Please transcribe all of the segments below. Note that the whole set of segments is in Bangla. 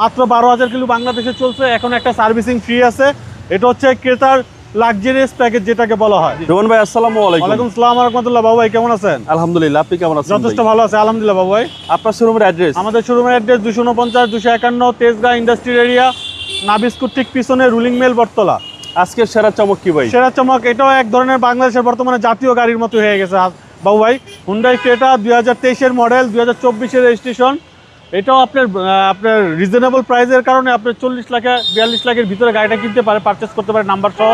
মাত্র বারো হাজার কিলো বাংলাদেশে চলছে। এখন একটা সার্ভিসিং ফ্রি আছে। এটা হচ্ছে ক্রেতার লাক্সারিয়াস প্যাকেজ যেটাকে বলা হয়। রোহন ভাই আসসালামু আলাইকুম। ওয়ালাইকুম সালাম রহমতুল্লাহ। বাবু ভাই কেমন আছেন? আলহামদুলিল্লাহ আপনি কেমন আছেন যথেষ্ট ভালো আছে আলহামদুলিল্লাহ বাবু ভাই। আপনার শোরুমের অ্যাড্রেস আমাদের শোরুমের অ্যাড্রেস দুশো উনপঞ্চাশ দুশো একান্ন তেজগাঁ ইন্ডাস্ট্রিয়াল এরিয়া নাবিস্কুট ঠিক পিছনে রুলিং মেল বটতলা। আজকের সেরা চমক কি ভাই? সেরা চমক এটাও এক ধরনের বাংলাদেশের বর্তমানে জাতীয় গাড়ির মতো হয়ে গেছে। বাবু ভাই হুন্ডাই ক্রেটা দুই হাজার তেইশের মডেল দুই হাজার চব্বিশের রেজিস্ট্রেশন এটাও আপনার আপনার রিজনেবল প্রাইসের কারণে আপনার চল্লিশ লাখে বিয়াল্লিশ লাখের ভিতরে গাড়িটা কিনতে পারে পারচেস করতে পারে নাম্বার সহ।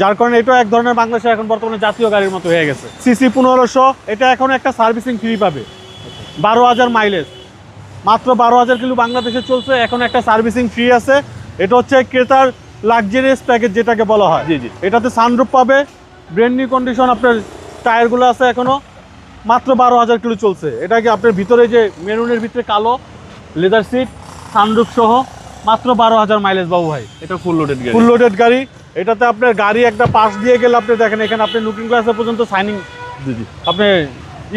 যার কারণে এটাও এক ধরনের বাংলাদেশের এখন বর্তমানে জাতীয় গাড়ির মতো হয়ে গেছে। সিসি পনেরোশো এটা এখন একটা সার্ভিসিং ফ্রি পাবে। বারো হাজার মাইলেজ মাত্র বারো হাজার কিলো বাংলাদেশে চলছে এখন একটা সার্ভিসিং ফ্রি আছে। এটা হচ্ছে ক্রেতার লাক্সারিয়াস প্যাকেজ যেটাকে বলা হয়। জি, জি। এটাতে সানরুপ পাবে। ব্রেন্ড নিউ কন্ডিশন আপনার টায়ারগুলো আছে এখনও। মাত্র বারো হাজার কিলো চলছে। এটা কি আপনার ভিতরে যে মেরুনের ভিতরে কালো লেদার সিট সানরুপ সহ মাত্র বারো হাজার মাইলেজ বাবু ভাই? এটা ফুল লোডেড গাড়ি। ফুল লোডেড গাড়ি। এটাতে আপনার গাড়ি একটা পাশ দিয়ে গেলে আপনি দেখেন এখানে আপনি লুকিং গ্লাসে পর্যন্ত সাইনিং আপনি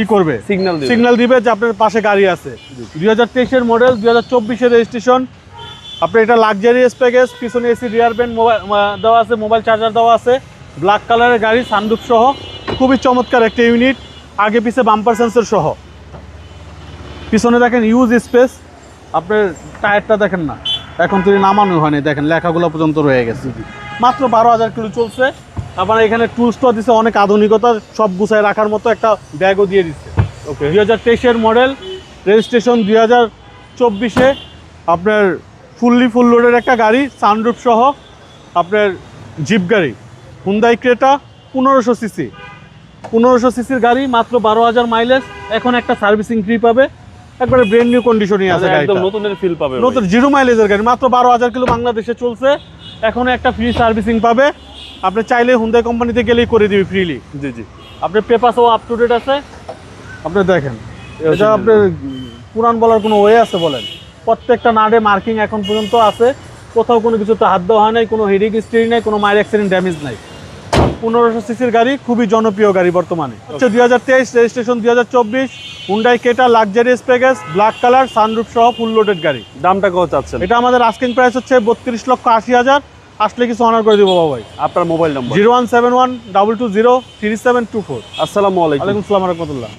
ই করবে। সিগন্যাল সিগন্যাল দিবে যে আপনার পাশে গাড়ি আছে। দুই হাজার তেইশের মডেল দুই হাজার চব্বিশের রেজিস্ট্রেশন আপনার এটা লাক্সারিয়াস প্যাকেজ পিছনে এসি রিয়ার ব্যান্ড মোবাইল দেওয়া আছে মোবাইল চার্জার দেওয়া আছে। ব্ল্যাক কালারের গাড়ি সানরুফ সহ। খুবই চমৎকার একটা ইউনিট আগে পিছে বাম্পার সেন্সর সহ। পিছনে দেখেন ইউজ স্পেস আপনার টায়ারটা দেখেন না। এখন তিনি নামানো হয়নি দেখেন লেখাগুলো পর্যন্ত রয়ে গেছে। মাত্র বারো হাজার কিলো চলছে। আপনার এখানে টুলসটা দিছে অনেক আধুনিকতা সব গুছায় রাখার মতো একটা ব্যাগও দিয়ে দিচ্ছে ওকে দুই হাজার তেইশের মডেল রেজিস্ট্রেশন দুই হাজার চব্বিশে। আপনার ফুললি ফুল লোডের একটা গাড়ি সানরুফ সহ। আপনার জিপ গাড়ি হুন্দাই ক্রেটা পনেরোশো সিসি পনেরোশো সিসির গাড়ি মাত্র বারো হাজার মাইলেজ এখন একটা সার্ভিসিং ফ্রি পাবে। একবারে ব্রেন্ড নিউ কন্ডিশনই আছে মানে একদম নতুনের ফিল পাবে নতুন জিরো মাইলেজের গাড়ি মাত্র বারো হাজার কিলো বাংলাদেশে চলছে। এখন একটা ফ্রি সার্ভিসিং পাবে। আপনি চাইলে হুন্দাই কোম্পানিতে গেলেই করে দিবি ফ্রিলি জি জি। আপনার পেপারসও আপ টু ডেট আছে। আপনি দেখেন। এটা আপনার পুরান বলার কোনো ওয়ে আছে বলেন? প্রত্যেকটা নাডে মার্কিং এখন পর্যন্ত আছে। কোথাও কোনো কিছুতে হাত দেওয়া হয় নাই কোনো হেডিং স্টিরি নাই কোনো মায়ের অ্যাক্সিডেন্ট ড্যামেজ নাই। পনেরোশো সিসির গাড়ি খুবই জনপ্রিয় গাড়ি বর্তমানে। হচ্ছে দুই হাজার তেইশ রেজিস্ট্রেশন দুই হাজার চব্বিশ হুন্ডাই কেটা luxurious package black colour sunroof সহ ফুল লোডেড গাড়ি। দামটা কত চাচ্ছেন? এটা আমাদের আস্কিং প্রাইস হচ্ছে বত্রিশ লক্ষ আশি হাজার। আসলে কিছু অনার করে দিব বাবা ভাই? আপনার mobile number zero one seven one double two zero three seven two four. আসসালামু আলাইকুম। আলাইকুম সালাম রহমতুল্লাহ।